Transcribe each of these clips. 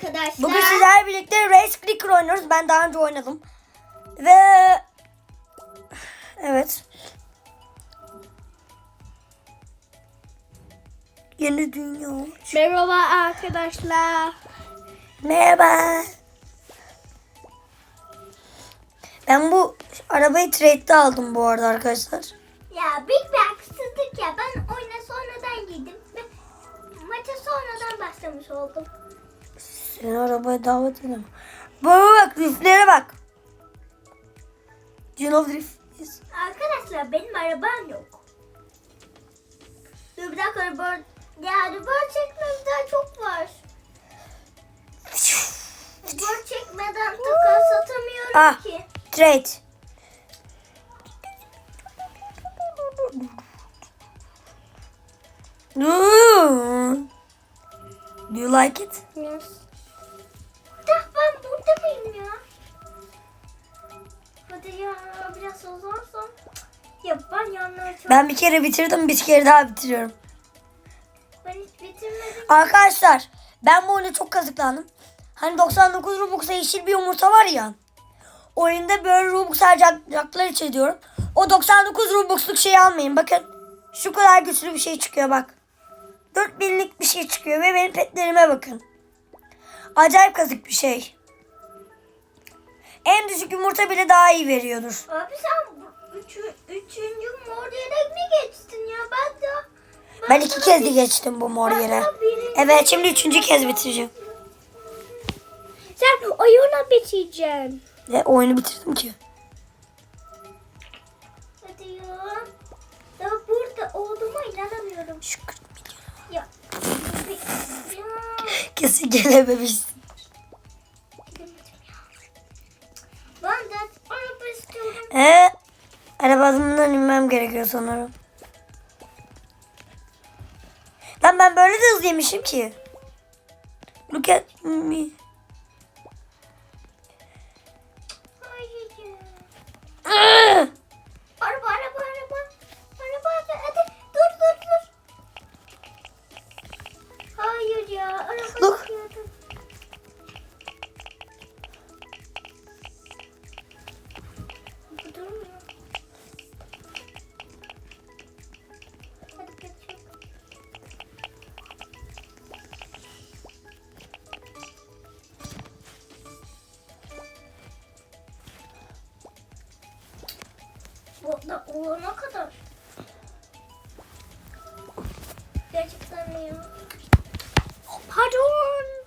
arkadaşlar. Bugün sizlerle birlikte Race Clicker oynuyoruz. Ben daha önce oynadım. Ve evet. Yeni dünya. Merhaba arkadaşlar. Merhaba. Ben bu arabayı trade'de aldım bu arada arkadaşlar. Ya Big Bang haksızlık ya. Ben oyuna sonradan girdim ve maça sonradan başlamış oldum. Seni arabaya davet edemem. Baba bak driftlere bak. Do you know drift? Arkadaşlar benim arabam yok. Dur bir dakika araba... Ya araba çekmemiz daha çok var. Araba çekmeden takas satamıyorum Ah. ki. Trade. Do you like it? Yes. Biraz uzansam. Ya ben yanına çok... Ben bir kere bitirdim, bir kere daha bitiriyorum. Ben hiç bitirmedim. Arkadaşlar, ben bu oyunda çok kazıklandım. Hani 99 Robux'a yeşil bir yumurta var ya. Oyunda böyle Robux harcayacaklar için diyorum. O 99 Robux'luk şeyi almayın. Bakın şu kadar güçlü bir şey çıkıyor bak. 4000'lik bir şey çıkıyor ve benim petlerime bakın. Acayip kazık bir şey. En düşük yumurta bile daha iyi veriyordur. Abi sen üçü, üçüncü mor yere mi geçtin ya? Ben de... Ben iki kez de geçtim bu mor yere. Evet şimdi üçüncü kez bitireceğim. Sen oyuna bitireceksin. Ve oyunu bitirdim ki. Hadi ya. Ya burada olduğuma inanamıyorum. Şükür. Ya. ya. Kesin gelememişsin. Gerekiyor sanırım. Lan ben böyle de hızlıymışım ki. Look at me. Olana kadar. Gerçekten mi ya? Pardon.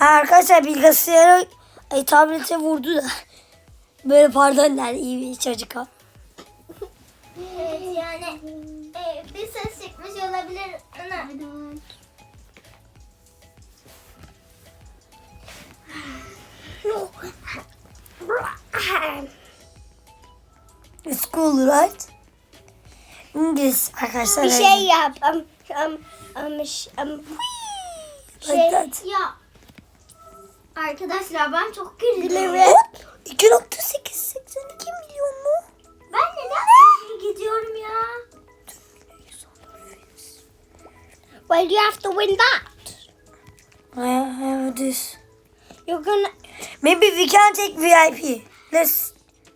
Arkadaşlar bilgisayara ay, tablete vurdu da. Böyle pardon der iyi bir çocuk ha. Evet yani e, bir ses çıkmış olabilir. Ana. Cool right? İngiliz arkadaşlar. Bir şey yap. Um, um, um, um, Like that. Ya arkadaşlar ben çok. Hop, 2.882 milyon mu? Ben neden gidiyorum ya? well, you have to win that. I have this. You're gonna. Maybe we can take VIP. Let's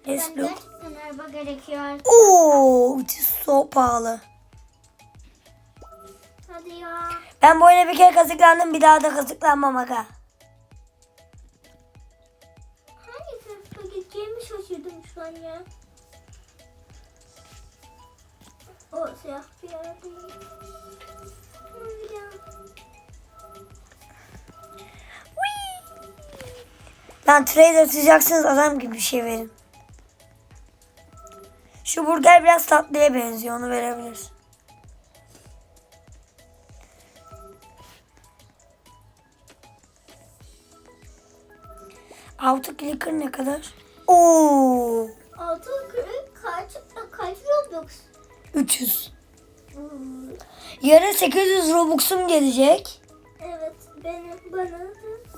let's look. Araba gerekiyor. Oo, so pahalı. Hadi ya. Ben bu oyuna bir kere kazıklandım, bir daha da kazıklanmam aga. Hangi tarafa gideceğimi şaşırdım şu an ya. O siyah bir ya. Lan trade atacaksınız adam gibi bir şey verin. Şu burger biraz tatlıya benziyor, onu verebiliriz. Auto clicker ne kadar? Oo, Altı kırık kaç kaç Robux? 300. Yarın 800 Robux'um gelecek. Evet benim bana da.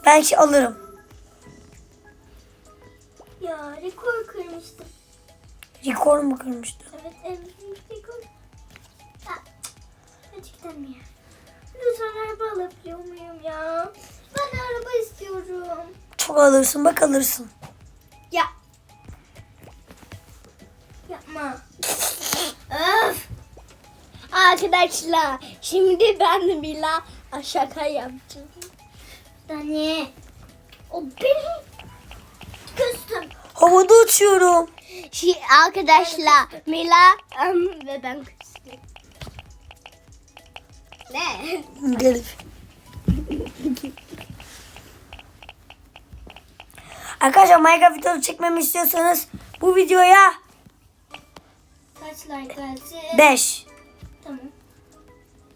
Belki alırım. Ya rekor kırmıştım. Rekor mu kırmıştı? Evet, evet rekor. Gerçekten mi ya? Lütfen araba alabiliyor muyum ya? Ben araba istiyorum. Çok alırsın bak alırsın. Ya. Yapma. Öf. Arkadaşlar şimdi ben de Mila şaka yapacağım. Dani. O benim küstüm. Havada uçuyorum. Şimdi arkadaşlar Mila em, ve ben küstüm. Ne? Garip. Arkadaşlar Minecraft videosu çekmemi istiyorsanız bu videoya Kaç like gelsin? 5 Tamam.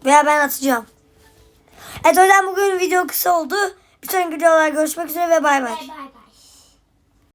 veya ben atacağım. Evet o yüzden bugün video kısa oldu. Bir sonraki videolarda görüşmek üzere ve bay bay. Bay bay.